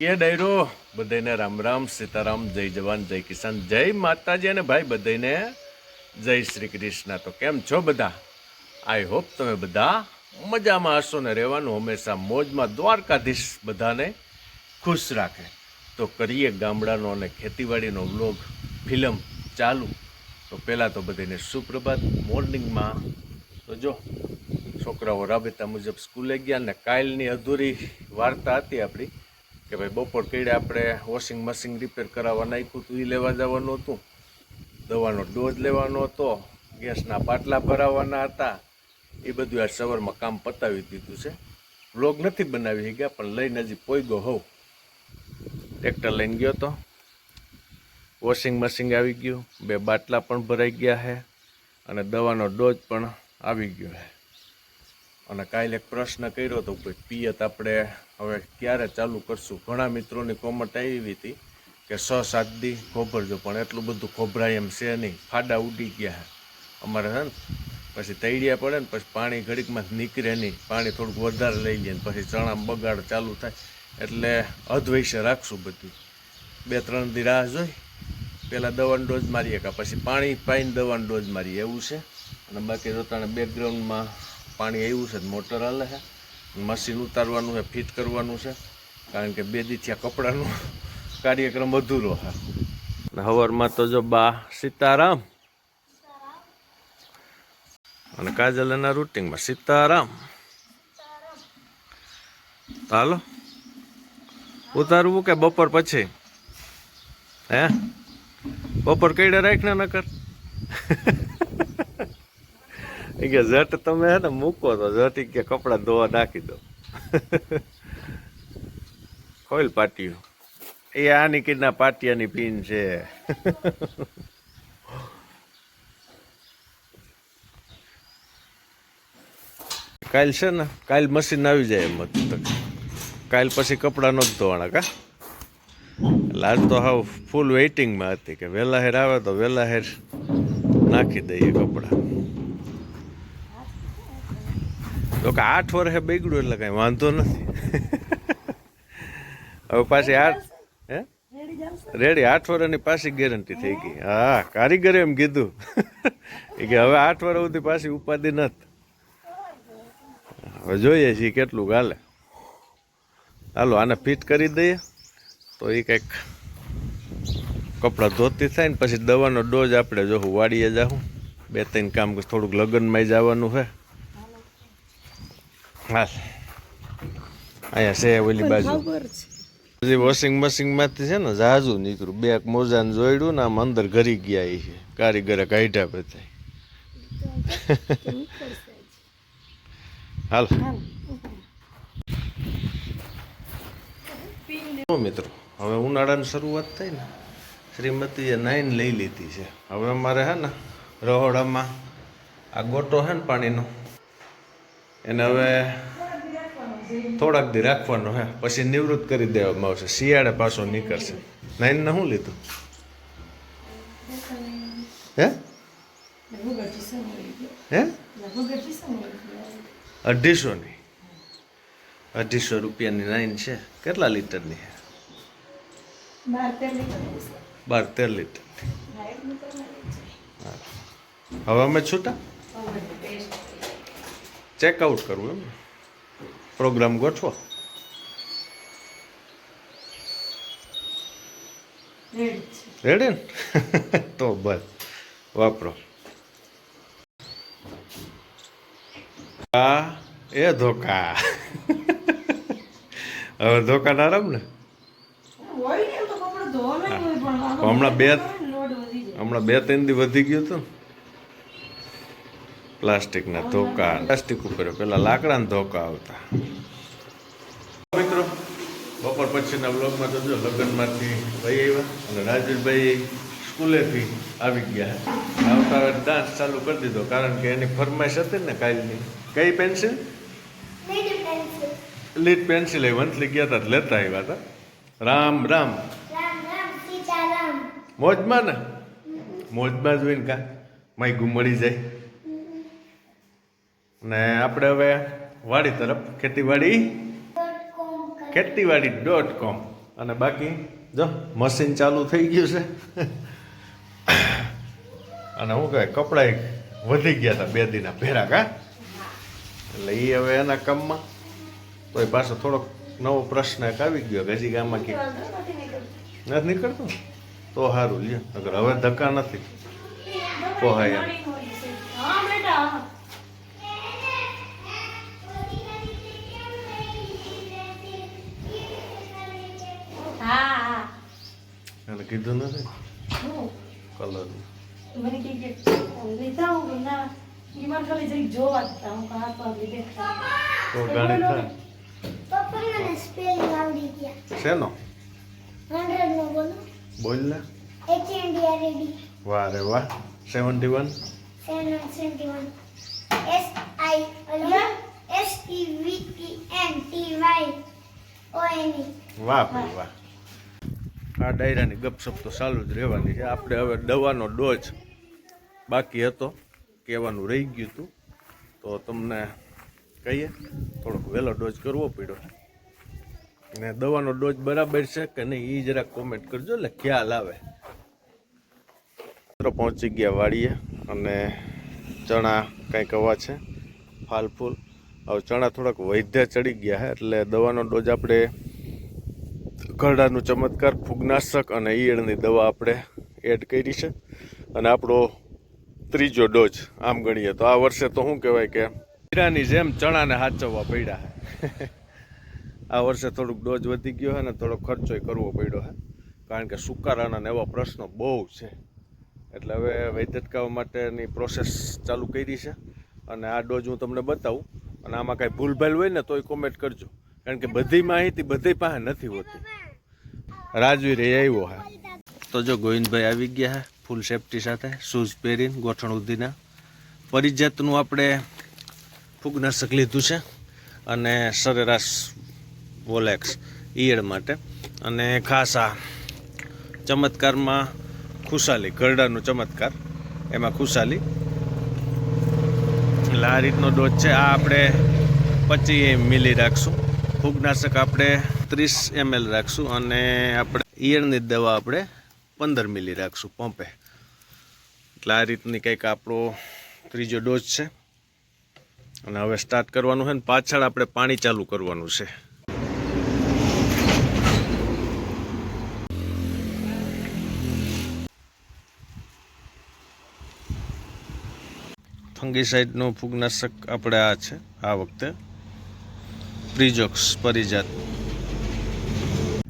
એ ડાયરો. બધાને રામ રામ, સીતારામ, જય જવાન, જય કિસાન, જય માતાજી અને ભાઈ બધાને જય શ્રી કૃષ્ણ. તો કેમ છો બધા? આઈ હોપ તમે બધા મજામાં હશો ને રહેવાનું હંમેશા મોજમાં દ્વારકાધીશ બધાને ખુશ રાખે. તો કરીએ ગામડાનો અને ખેતીવાડીનો વ્લોગ, ફિલ્મ ચાલુ. તો પહેલાં તો બધાને સુપ્રભાત મોર્નિંગમાં. તો જો, છોકરાઓ રાબેતા મુજબ સ્કૂલે ગયા ને કાયલની અધૂરી વાર્તા હતી આપણી. કે ભાઈ બપોર કઈડે આપણે વોશિંગ મશીન રિપેર કરાવવા નાખ્યું હતું એ લેવા જવાનું હતું. દવાનો ડોઝ લેવાનો હતો, ગેસના પાટલા ભરાવવાના હતા. એ બધું આ સવારમાં કામ પતાવી દીધું છે. વ્લોગ નથી બનાવી ગયા પણ લઈને હજી પોઈગો હોઉં. ટ્રેક્ટર લઈને ગયો તો. વોશિંગ મશીન આવી ગયું, બે બાટલા પણ ભરાઈ ગયા છે અને દવાનો ડોઝ પણ આવી ગયો છે. અને કાલે એક પ્રશ્ન કર્યો હતો કે પિયત આપણે હવે ક્યારે ચાલુ કરશું? ઘણા મિત્રોની કોમેન્ટ આવી હતી કે સ સાત દી ખોભરજો પણ એટલું બધું ખોભરાય એમ છે નહીં. ફાડા ઉડી ગયા છે અમારે છે ને, પછી તૈડિયા પડે ને, પછી પાણી ઘડીકમાં નીકળે નહીં. પાણી થોડુંક વધારે લઈ લે ને, પછી ચણા બગાડ ચાલુ થાય. એટલે અધવૈશે રાખશું બધું. બે, ત્રણ દી રાહ જોઈ. પહેલાં દવાનો ડોઝ મારીએ કાં? પછી પાણી પાઈને દવાનો ડોઝ મારીએ. એવું છે. અને બાકી જોતાને બેકગ્રાઉન્ડમાં પાણી આવ્યું છે મોટર હાલે છે. મશીન ઉતારવાનું છે, ફિટ કરવાનું છે, કારણ કે બે દી થયા કપડાનું કાર્યક્રમ અધૂરો અને હવારમાં તો જો બા સીતારામ. અને કાજલના રૂટિંગમાં સીતારામ. હાલો. ઉતારવું કે બપોર પછી? હે? બપોર કઈડે રાખ ને નકર. કે ઝટ તમે હે ને મૂકો તો ઝટ કે કપડાં ધોવા નાખી દો. ખોલ પાટિયું. એ આની કીના પાટિયાની પીન છે. કાલ છે ને, કાલ મશીન આવી જાય એમ હતું કાલ પછી કપડાં નથી ધોવાના કા? લાજ તો હાવ ફૂલ વેઇટિંગમાં હતી કે વહેલા હેર આવે તો વહેલા હેર નાખી દઈએ કપડાં. તો કે આઠ વર્ષે બગડ્યું એટલે કાંઈ વાંધો નથી. હવે પાછી આઠ હે? રેડી, આઠ વર્ષની પાછી ગેરંટી થઈ ગઈ. હા, કારીગરે એમ કીધું. એ કે હવે આઠ વર્ષ સુધી પાછી ઉપાધિ નથી. હવે જોઈએ છીએ કેટલું ગાલે. હાલો, આને ફિટ કરી દઈએ. તો એ કંઈક કપડાં ધોતી થાય ને પછી દવાનો ડોઝ આપણે જોવું વાડીએ જાઉં. બે ત્રણ કામ, થોડુંક લગ્નમાં જવાનું છે. હાલ અહીંયા છે ઓલી બાજુ હજી વોશિંગ મશીનમાંથી છે ને ઝાઝુ નીકળ્યું બે મોજાને જોયડું ને આમ અંદર ઘરી ગયા એ છે કારીગરે કાઢ્યા બધા હાલ મિત્રો હવે ઉનાળાની શરૂઆત થઈ ને શ્રીમતીએ નાઈન લઈ લીધી છે હવે અમારે હે ને રહોડામાં આ ગોટો છે ને પાણીનો એને હવે થોડાક દી રાખવાનો હે. પછી નિવૃત્ત કરી દેવામાં આવશે. શિયાળે પાછો નીકળશે. નાઈનને શું લીધું? હે? હે? અઢીસોની અઢીસો રૂપિયાની નાઈન છે. કેટલા લીટરની છે બાર તેર લીટર હવે અમે છૂટા? ચેકઆઉટ કરવું એમ પ્રોગ્રામ ગોઠવો. રેડી ને તો બસ. વાપરો. આ એ ધોકા. હવે ધોકા ના? રમ ને હમણાં બે હમણાં બે ત્રણ દી વધી ગયું હતું પ્લાસ્ટિકના ધોકા. પ્લાસ્ટિક ઉપર પેલા લાકડાના ધોકા આવતા. મિત્રો બપોર પછીના બ્લોગમાં તો જો લગ્નમાંથી ભાઈ આવ્યા અને રાજેશભાઈ સ્કૂલેથી આવી ગયા. આવતા હવે ડાન્સ ચાલુ કરી દીધો કારણ કે એની ફરમાઈશ હતી ને કાલની. કઈ પેન્સિલ લીટ પેન્સિલ એ વંથલી ગયા હતા લેતા આવ્યા હતા રામ રામ. મોજમાં ને? મોજમાં જોઈને કા? માઈ ગુમડી જાય. ને આપણે હવે વાડી તરફ, ખેતીવાડી? ખેતીવાડી ડોટ કોમ અને બાકી, જો મશીન ચાલુ થઈ ગયું છે. અને હું કહે કપડાં વધી ગયા હતા બે દીના ભેરા કા? એટલે એ હવે એના કામમાં. તો એ પાછો થોડોક નવો પ્રશ્ન એક આવી ગયો હજી ગામમાં કે નથી નીકળતો? તો સારું લ્યો. અગર હવે ધક્કા નથી, પોહાય એમ. એને કીધું નથી? કલર મને કે કે લેતા હું ના ઈ ખાલી જઈ જોવા દેતા હું કાં હાથ લીધે. તો ગાડી થાય પપ્પા મને સ્પેલિંગ આવડી ગયા. શેનો? નો બોલો. બોલ ને H N D R D વાહ રે વાહ. Seventy one seven seventy one S I અલ્યા? S T V T N T Y O N વાહ વાહ. આ ડાયરાની ગપસપ તો ચાલુ જ રહેવાની છે. આપણે હવે દવાનો ડોઝ બાકી હતો. કહેવાનું રહી ગયું હતું. તો તમને કહીએ, થોડોક વહેલો ડોઝ કરવો પડ્યો. ને દવાનો ડોઝ બરાબર છે કે નહીં એ જરા કોમેન્ટ કરજો, એટલે ખ્યાલ આવે. મિત્રો, પહોંચી ગયા વાડીએ અને ચણા કંઈક અવા છે, ફાલ ફૂલ. હવે ચણા થોડાક વૈધ્ય ચડી ગયા છે, એટલે દવાનો ડોઝ આપણે ઘરડાનું ચમત્કાર, ફૂગનાશક અને ઈયળની દવા આપણે એડ કરી છે. અને આપણો ત્રીજો ડોઝ આમ ગણીએ તો આ વર્ષે તો શું કહેવાય કે હીરાની જેમ ચણાને હાચવવા પડ્યા છે આ વર્ષે થોડુંક ડોઝ વધી ગયો છે ને થોડો ખર્ચોય કરવો પડ્યો છે કારણ કે સુકારાના એવા પ્રશ્નો બહુ છે. એટલે હવે વૈદ્યટકાવવા માટેની પ્રોસેસ ચાલુ કરી છે. અને આ ડોઝ હું તમને બતાવું. અને આમાં કાંઈ ભૂલભાલ હોય ને તોય કોમેન્ટ કરજો. કારણ કે બધી માહિતી બધી પાસે નથી હોતી. રાજવીર રે આવ્યો હે. તો જો ગોવિંદભાઈ આવી ગયા હે ફૂલ સેફટી સાથે શૂઝ પહેરીને, ગોઠણ ઉધીના. પરિજાતનું આપણે ફૂગનાશક લીધું છે અને સરેરાશ વોલેક્સ ઈયળ માટે. અને ખાસ આ ચમત્કારમાં ખુશાલી, ગરડાનું ચમત્કાર, એમાં ખુશાલી. એટલે આ રીતનો ડોઝ છે. આ આપણે પચીસ મિલી રાખશું. ફૂગનાશક આપણે ત્રીસ એમએલ રાખશું અને આપણે ઈયળની દવા આપણે પંદર મિલી રાખશું પંપે. એટલે આ રીતની કંઈક આપણો ત્રીજો ડોઝ છે. અને હવે સ્ટાર્ટ કરવાનું છે ને પાછળ આપણે પાણી ચાલુ કરવાનું છે. ફંગીસાઇડનું ફૂગનાશક આપણે આ છે, આ વખતે. પ્રિજોક્સ, પરિજાત.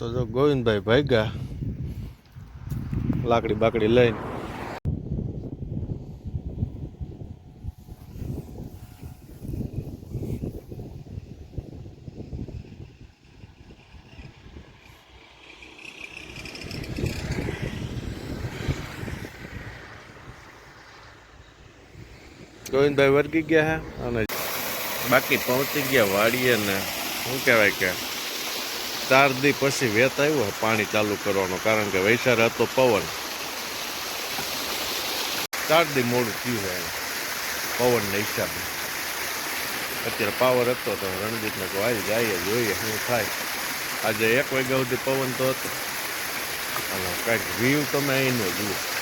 તો જો ગોવિંદભાઈ ભાગ્યા. લાકડી બાકડી લઈને. ગોવિંદભાઈ વર્ગી ગયા અને બાકી પહોંચી ગયા વાડીએ ને, શું કહેવાય કે ચાર દી પછી વેત આવ્યું હોય, પાણી ચાલુ કરવાનો. કારણ કે વૈશાર હતો પવન. ચાર દી મોડું થયું હોય પવનને હિસાબે. અત્યારે પાવર હતો તો રણજીતને તો આવી જાય જોઈએ શું થાય. આજે એક વાગ્યા સુધી પવન તો હતો. અને કાંઈક વ્યૂ તમે અહીંનો જુઓ.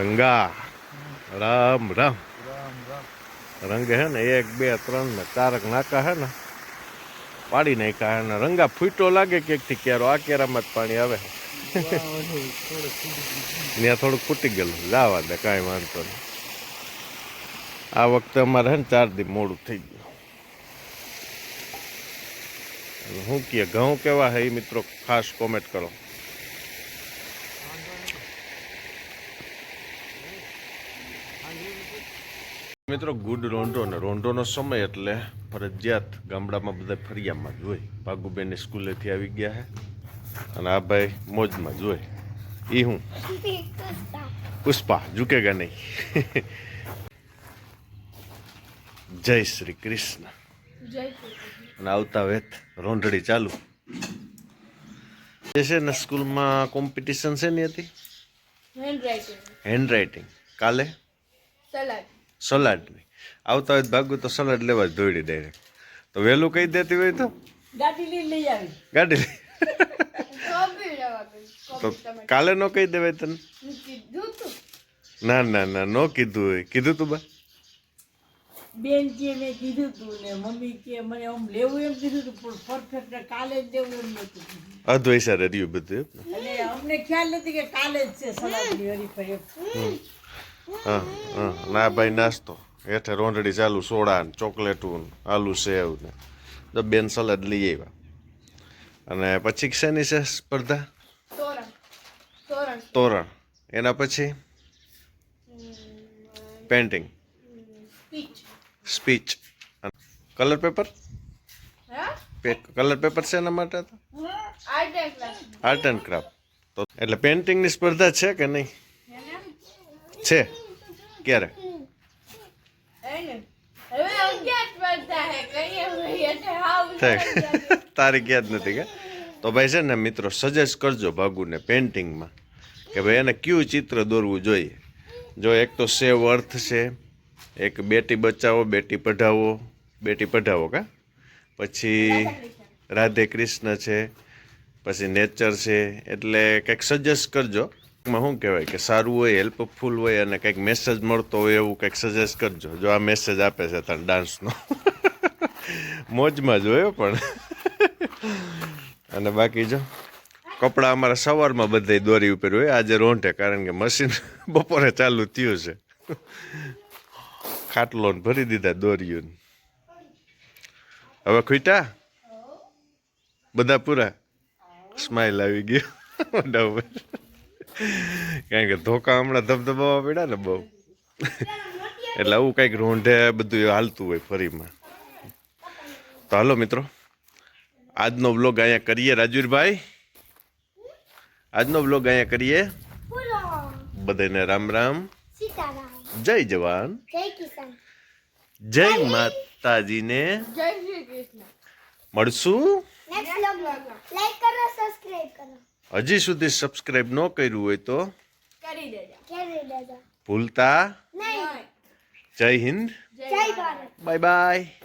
રંગા. રામ રામ. રંગે હે ને એક, બે, ત્રણ ને તારક નાકા હે ને પાડી નાખ્યા હે ને રંગા ફૂટો લાગે કેકથી ક્યારો, આ કેરામાં જ પાણી આવે ત્યાં થોડુંક ફૂટી ગયેલું. લાવા દે, કાંઈ વાંધો નહીં. આ વખતે અમારે હે ને ચાર દી મોડું થઈ ગયું. હું કહે ઘઉં કેવા હે મિત્રો ખાસ કોમેન્ટ કરો. મિત્રો ગુડ રોંઢો ને રોંઢોનો સમય એટલે ફરજિયાત ગામડામાં બધા ફરિયામાં જ હોય. ભાગુબેન સ્કૂલેથી આવી ગયા હે અને આ ભાઈ મોજમાં જ હોય. એ હું? પુષ્પા ઝુકેગા નહીં. જય શ્રી કૃષ્ણ. અને આવતા વેત રોંઢડી ચાલુ. જે છે ને સ્કૂલમાં કોમ્પિટિશન છે ને હતી? હેન્ડ રાઇટિંગ કાલે? સલાડની આવતા હોય ભાગવું ભાગું તો સલાડ લેવા જ દોડી ડાયરેક્ટ તો વહેલું કહી દેતી હોય તો? ગાડી લઈ લઈ આવી. ગાડી લઈ. તો કાલે નો કહી દેવાય તને? ના ના ના નો કીધું હોય. કીધું તું બા? બેન કે મેં કીધું તું ને મમ્મી કે મને આમ લેવું એમ કીધું તું પણ પરફેક્ટ કાલે જ દેવું એમ નતું. અધવૈસા રહ્યું બધું એટલે અમને ખ્યાલ નથી કે કાલે જ છે સલાડની હરીફાઈ. હા હા. ના ભાઈ નાસ્તો. હેઠે રોંઢડી ચાલુ સોડા ને ચોકલેટું આલુ સેવ ને. તો બેન સલાડ લઈ આવ્યા. અને પછી શેની છે સ્પર્ધા? તોરણ. એના પછી? Painting speech. Colour paper? Colour paper છે એના માટે? તો આર્ટ એન્ડ ક્રાફ્ટ. તો એટલે પેન્ટિંગની સ્પર્ધા છે કે નહીં? છે? ક્યારે? તારીખ યાદ નથી કે? તો ભાઈ છે ને મિત્રો સજેસ્ટ કરજો ભાગુને પેન્ટિંગમાં કે ભાઈ એને કયું ચિત્ર દોરવું જોઈએ? જો એક તો સેવ અર્થ છે એક બેટી બચાવો બેટી પઢાવો બેટી પઢાવો કા? પછી રાધે કૃષ્ણ છે પછી નેચર છે એટલે કંઈક સજેસ્ટ કરજો. એમાં શું કહેવાય કે સારું હોય હેલ્પફુલ હોય અને કંઈક મેસેજ મળતો હોય એવું કંઈક સજેસ્ટ કરજો. જો આ મેસેજ આપે છે તને ડાન્સનો મોજમાં જ હોય પણ. અને બાકી જો કપડાં અમારા સવારમાં બધાય દોરી ઉપર હોય આજે રોંઢે કારણ કે મશીન બપોરે ચાલુ થયું છે. ખાટલો ભરી દીધા દોરીયું હવે ખૂટ્યા? બધા પૂરા? સ્માઇલ આવી ગયો. ઉપર. કારણ કે ધોકા હમણાં ધબધબાવા પડ્યા ને બહુ. એટલે આવું કંઈક રોંઢે બધું હાલતું હોય ફરીમાં. તો હાલો મિત્રો આજનો વ્લોગ અહીંયા કરીએ. રાજવીરભાઈ આજનો વ્લોગ અહીંયા કરીએ. બધાને રામ રામ. જય જવાન. જય કિસાન. જય માતાજીને. મળશું કૃષ્ણ. મળશું. લાઈક કરો સબસ્ક્રાઇબ કરો. હજી સુધી સબસ્ક્રાઇબ ન કર્યું હોય તો કેરી દેજો. ભૂલતા નહીં. જય હિન્દ. જય ભારત. Bye bye